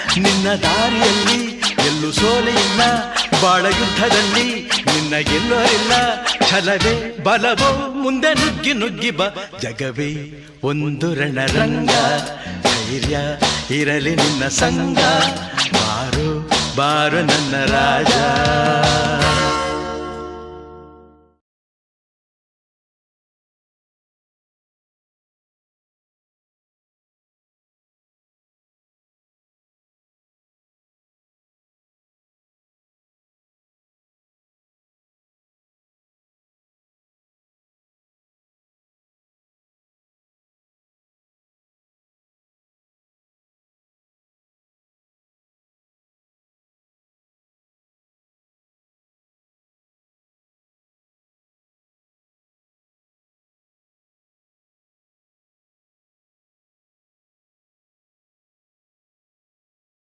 ನಿನ್ನ ದಾರಿಯಲ್ಲಿ ಎಲ್ಲೂ ಸೋಲೆ ಇಲ್ಲ ಬಾಳ ಯುದ್ಧದಲ್ಲಿ ನಿನ್ನ ಗೆಲ್ಲೋರಿಲ್ಲ. ಛಲವೇ, ಬಲವೋ, ಮುಂದೆ ನುಗ್ಗಿ ನುಗ್ಗಿ ಬ. ಜಗವೇ, ಒಂದು ರಣರಂಗ. ಧೈರ್ಯ ಇರಲಿ ನಿನ್ನ ಸಂಗ ಬಾರು ಬಾರು ನನ್ನ ರಾಜ.